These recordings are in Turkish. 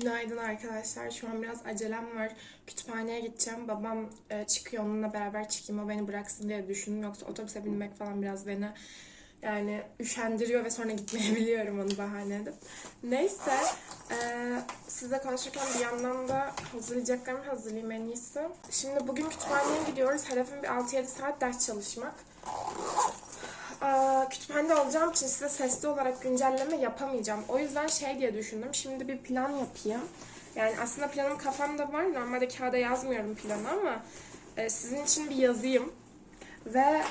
Günaydın arkadaşlar. Şu an biraz acelem var. Kütüphaneye gideceğim. Babam e, çıkıyor. Onunla beraber çıkayım. O beni bıraksın diye düşündüm. Yoksa otobüse binmek falan biraz beni yani üşendiriyor ve sonra gitmeyebiliyorum onu bahane edip. Neyse. E, sizle konuşurken bir yandan da hazırlayacaklarımı hazırlayayım en iyisi. Şimdi bugün kütüphaneye gidiyoruz. Hedefim bir 6-7 saat ders çalışmak. Aa, kütüphanede olacağım için size sesli olarak güncelleme yapamayacağım. O yüzden şey diye düşündüm. Şimdi bir plan yapayım. Yani aslında planım kafamda var. Normalde kağıda yazmıyorum planı ama e, sizin için bir yazayım. Ve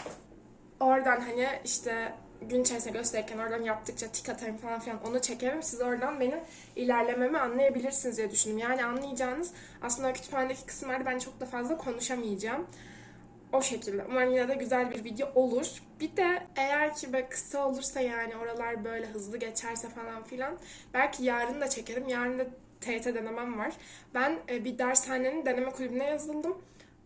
oradan hani işte gün içerisinde gösterirken oradan yaptıkça tik atarım falan filan onu çekerim. Siz oradan benim ilerlememi anlayabilirsiniz diye düşündüm. Yani anlayacağınız aslında kütüphanedeki kısımlarda ben çok da fazla konuşamayacağım. O şekilde. Umarım yine de güzel bir video olur. Bir de eğer ki böyle kısa olursa yani oralar böyle hızlı geçerse falan filan belki yarın da çekerim. Yarın da TYT denemem var. Ben e, bir dershanenin deneme kulübüne yazıldım.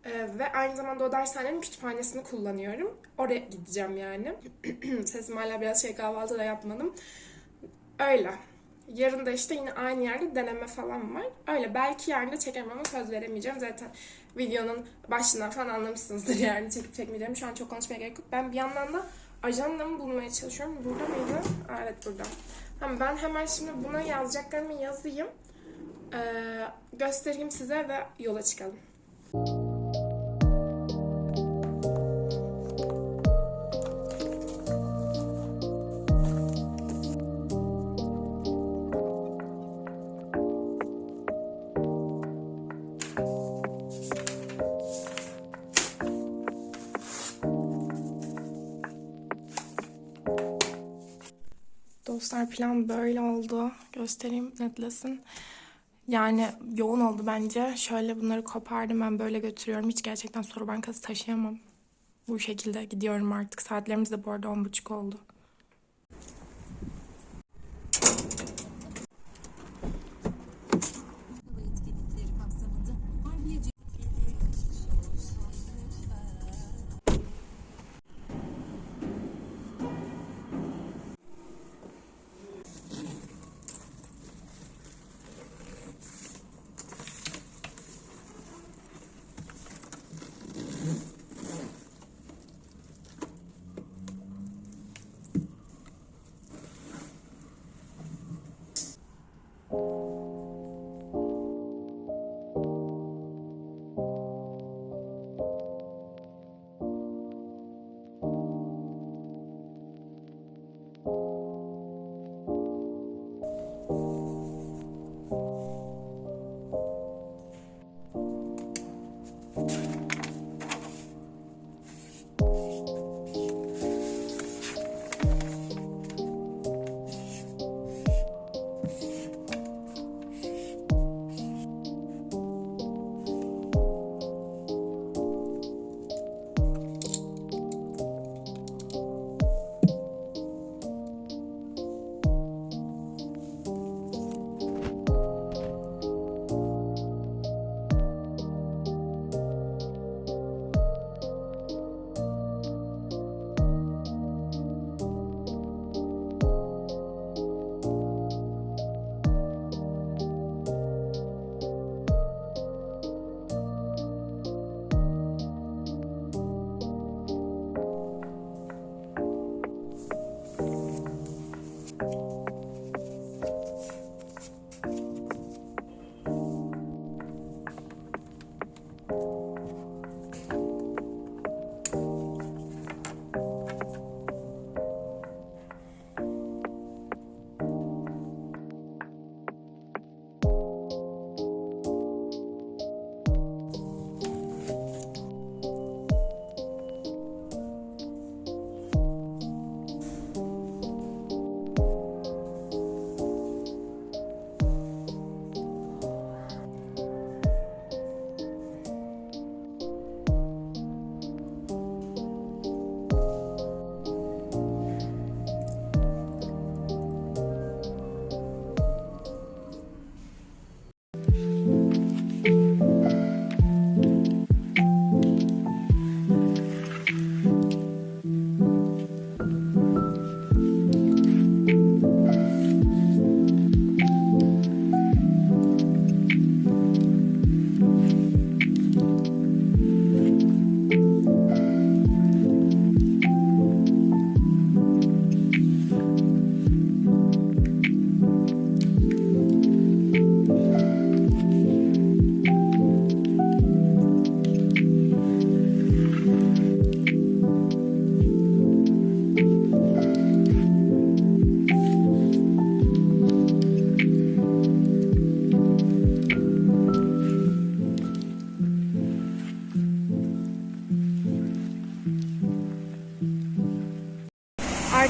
E, ve aynı zamanda o dershanenin kütüphanesini kullanıyorum. Oraya gideceğim yani. Sesim hala biraz şey kahvaltı da yapmadım. Öyle. Yarın da işte yine aynı yerde deneme falan var. Öyle belki yarın da çekerim ama söz veremeyeceğim. Zaten videonun başından falan anlamışsınızdır yani çekip çekmeyeceğim. Şu an çok konuşmaya gerek yok. Ben bir yandan da ajandamı bulmaya çalışıyorum. Burada mıydı? Aa, evet burada. Tamam, ben hemen şimdi buna yazacaklarımı yazayım. Ee, göstereyim size ve yola çıkalım. Dostlar plan böyle oldu. Göstereyim netlesin. Yani yoğun oldu bence. Şöyle bunları kopardım ben böyle götürüyorum. Hiç gerçekten soru bankası taşıyamam. Bu şekilde gidiyorum artık. Saatlerimiz de bu arada on buçuk oldu.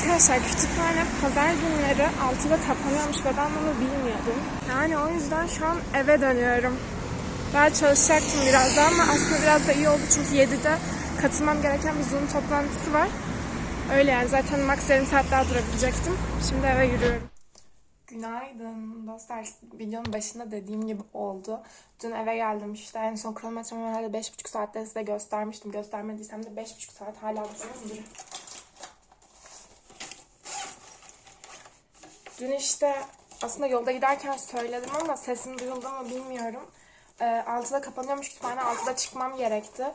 Arkadaşlar kütüphane pazar günleri 6'da kapanıyormuş ve ben bunu bilmiyordum. Yani o yüzden şu an eve dönüyorum. Ben çalışacaktım biraz ama aslında biraz da iyi oldu çünkü 7'de katılmam gereken bir Zoom toplantısı var. Öyle yani zaten max yarım saat daha durabilecektim. Şimdi eve yürüyorum. Günaydın dostlar. Videonun başında dediğim gibi oldu. Dün eve geldim işte. En son kronometremi herhalde 5,5 saatte size göstermiştim. Göstermediysem de 5,5 saat hala duruyor. Dün işte aslında yolda giderken söyledim ama sesim duyuldu mu bilmiyorum. Ee, 6'da kapanıyormuş kütüphane. 6'da çıkmam gerekti.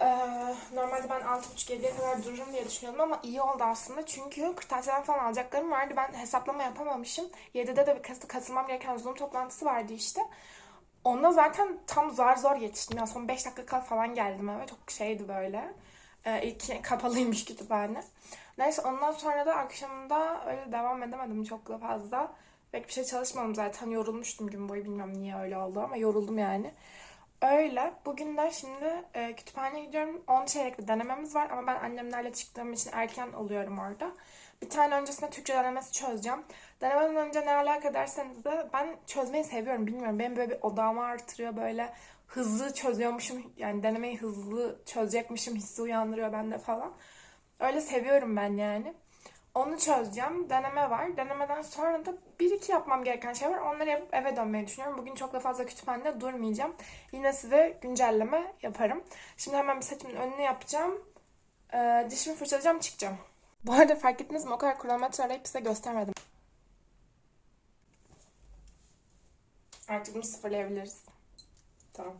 Ee, normalde ben 6.30-7'ye kadar dururum diye düşünüyordum ama iyi oldu aslında. Çünkü kırtasiyeden falan alacaklarım vardı. Ben hesaplama yapamamışım. 7'de de bir kat- katılmam gereken Zoom toplantısı vardı işte. Onda zaten tam zar zor yetiştim. Yani son 5 dakika falan geldim eve. Çok şeydi böyle. Ee, ilk kapalıymış kütüphane. Neyse ondan sonra da akşamında öyle devam edemedim çok da fazla. Pek bir şey çalışmadım zaten. Yorulmuştum gün boyu. Bilmiyorum niye öyle oldu ama yoruldum yani. Öyle. Bugün de şimdi e, kütüphaneye gidiyorum. 10 çeyrek bir denememiz var ama ben annemlerle çıktığım için erken oluyorum orada. Bir tane öncesinde Türkçe denemesi çözeceğim. Denemeden önce ne alaka derseniz de ben çözmeyi seviyorum. Bilmiyorum benim böyle bir odağımı artırıyor. Böyle hızlı çözüyormuşum. Yani denemeyi hızlı çözecekmişim hissi uyandırıyor bende falan. Öyle seviyorum ben yani. Onu çözeceğim. Deneme var. Denemeden sonra da bir iki yapmam gereken şey var. Onları yapıp eve dönmeyi düşünüyorum. Bugün çok da fazla kütüphanede durmayacağım. Yine size güncelleme yaparım. Şimdi hemen bir saçımın önünü yapacağım. Ee, dişimi fırçalayacağım, çıkacağım. Bu arada fark ettiniz mi? O kadar kronometre arayıp size göstermedim. Artık bunu sıfırlayabiliriz. Tamam.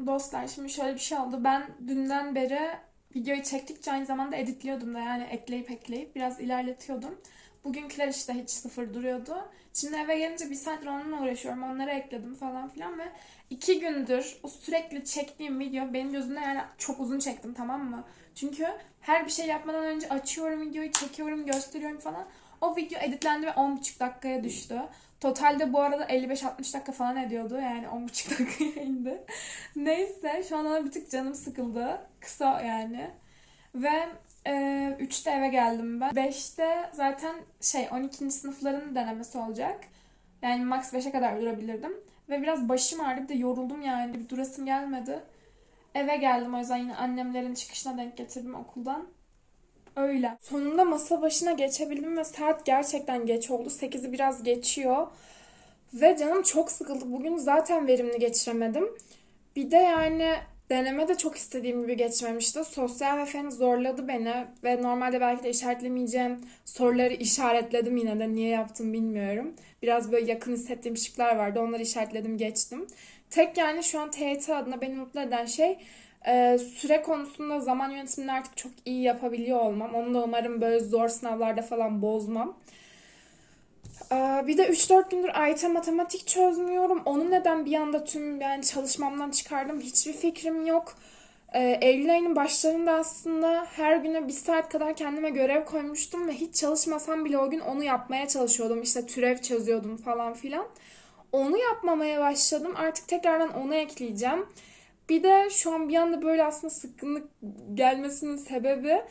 Dostlar şimdi şöyle bir şey oldu. Ben dünden beri videoyu çektikçe aynı zamanda editliyordum da yani ekleyip ekleyip biraz ilerletiyordum. Bugünküler işte hiç sıfır duruyordu. Şimdi eve gelince bir saattir onunla uğraşıyorum. Onları ekledim falan filan ve iki gündür o sürekli çektiğim video benim gözümde yani çok uzun çektim tamam mı? Çünkü her bir şey yapmadan önce açıyorum videoyu, çekiyorum, gösteriyorum falan. O video editlendi ve 10,5 dakikaya düştü. Totalde bu arada 55-60 dakika falan ediyordu. Yani 10,5 dakikaya indi. Neyse şu an bir tık canım sıkıldı. Kısa yani. Ve e, 3'te eve geldim ben. 5'te zaten şey 12. sınıfların denemesi olacak. Yani max 5'e kadar durabilirdim. Ve biraz başım ağrıdı bir de yoruldum yani. Bir durasım gelmedi. Eve geldim o yüzden yine annemlerin çıkışına denk getirdim okuldan. Öyle. Sonunda masa başına geçebildim ve saat gerçekten geç oldu. 8'i biraz geçiyor. Ve canım çok sıkıldı. Bugün zaten verimli geçiremedim. Bir de yani Deneme de çok istediğim gibi geçmemişti. Sosyal ve fen zorladı beni ve normalde belki de işaretlemeyeceğim soruları işaretledim yine de niye yaptım bilmiyorum. Biraz böyle yakın hissettiğim şıklar vardı. Onları işaretledim geçtim. Tek yani şu an TYT adına beni mutlu eden şey e, süre konusunda zaman yönetimini artık çok iyi yapabiliyor olmam. Onu da umarım böyle zor sınavlarda falan bozmam. Ee, Bir de 3-4 gündür AYT matematik çözmüyorum. Onu neden bir anda tüm yani çalışmamdan çıkardım hiçbir fikrim yok. Ee, Eylül ayının başlarında aslında her güne bir saat kadar kendime görev koymuştum ve hiç çalışmasam bile o gün onu yapmaya çalışıyordum. İşte türev çözüyordum falan filan. Onu yapmamaya başladım. Artık tekrardan onu ekleyeceğim. Bir de şu an bir anda böyle aslında sıkkınlık gelmesinin sebebi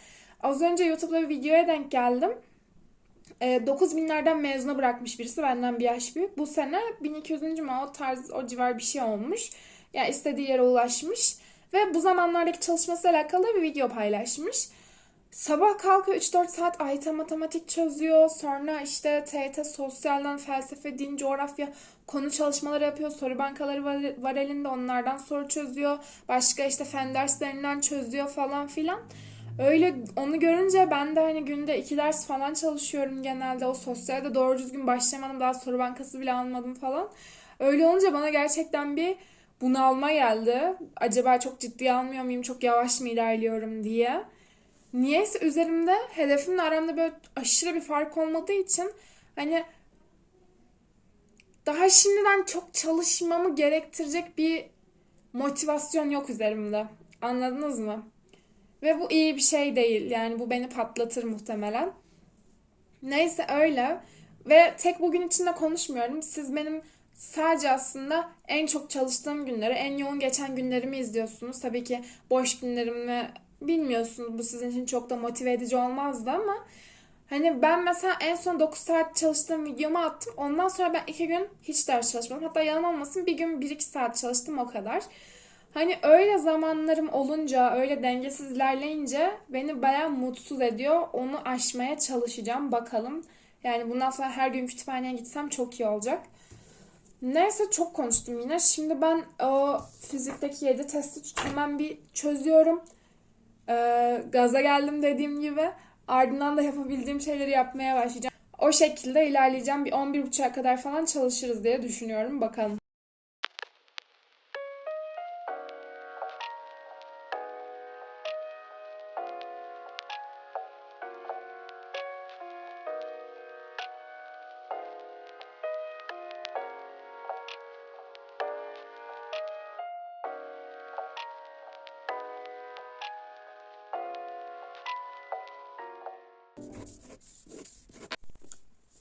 az önce YouTube'da bir videoya denk geldim. E, 9000'lerden mezuna bırakmış birisi benden bir yaş büyük. Bu sene 1200. mü o tarz o civar bir şey olmuş. Yani istediği yere ulaşmış. Ve bu zamanlardaki çalışmasıyla alakalı bir video paylaşmış. Sabah kalkıyor 3-4 saat AYT matematik çözüyor. Sonra işte TYT sosyalden felsefe, din, coğrafya konu çalışmaları yapıyor. Soru bankaları var, var elinde onlardan soru çözüyor. Başka işte fen derslerinden çözüyor falan filan. Öyle onu görünce ben de hani günde iki ders falan çalışıyorum genelde. O sosyalde doğru düzgün başlamadım. Daha soru bankası bile almadım falan. Öyle olunca bana gerçekten bir bunalma geldi. Acaba çok ciddiye almıyor muyum? Çok yavaş mı ilerliyorum diye. Niyeyse üzerimde hedefimle aramda böyle aşırı bir fark olmadığı için hani daha şimdiden çok çalışmamı gerektirecek bir motivasyon yok üzerimde. Anladınız mı? Ve bu iyi bir şey değil. Yani bu beni patlatır muhtemelen. Neyse öyle. Ve tek bugün içinde konuşmuyorum. Siz benim sadece aslında en çok çalıştığım günleri, en yoğun geçen günlerimi izliyorsunuz. Tabii ki boş günlerimi bilmiyorsunuz. Bu sizin için çok da motive edici olmazdı ama hani ben mesela en son 9 saat çalıştığım videomu attım. Ondan sonra ben 2 gün hiç ders çalışmadım. Hatta yalan olmasın bir gün 1-2 saat çalıştım o kadar. Hani öyle zamanlarım olunca, öyle dengesiz ilerleyince beni bayağı mutsuz ediyor. Onu aşmaya çalışacağım. Bakalım. Yani bundan sonra her gün kütüphaneye gitsem çok iyi olacak. Neyse çok konuştum yine. Şimdi ben o fizikteki 7 testi hemen bir çözüyorum. Ee, gaza geldim dediğim gibi. Ardından da yapabildiğim şeyleri yapmaya başlayacağım. O şekilde ilerleyeceğim. Bir 11.30'a kadar falan çalışırız diye düşünüyorum. Bakalım.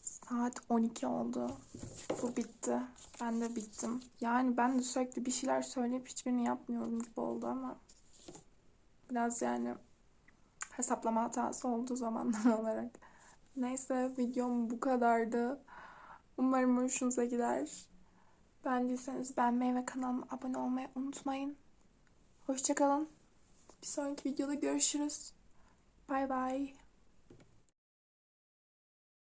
Saat 12 oldu. Bu bitti. Ben de bittim. Yani ben de sürekli bir şeyler söyleyip hiçbirini yapmıyorum gibi oldu ama biraz yani hesaplama hatası oldu zamanlar olarak. Neyse videom bu kadardı. Umarım hoşunuza gider. Beğendiyseniz beğenmeyi ve kanalıma abone olmayı unutmayın. Hoşçakalın. Bir sonraki videoda görüşürüz. Bay bay.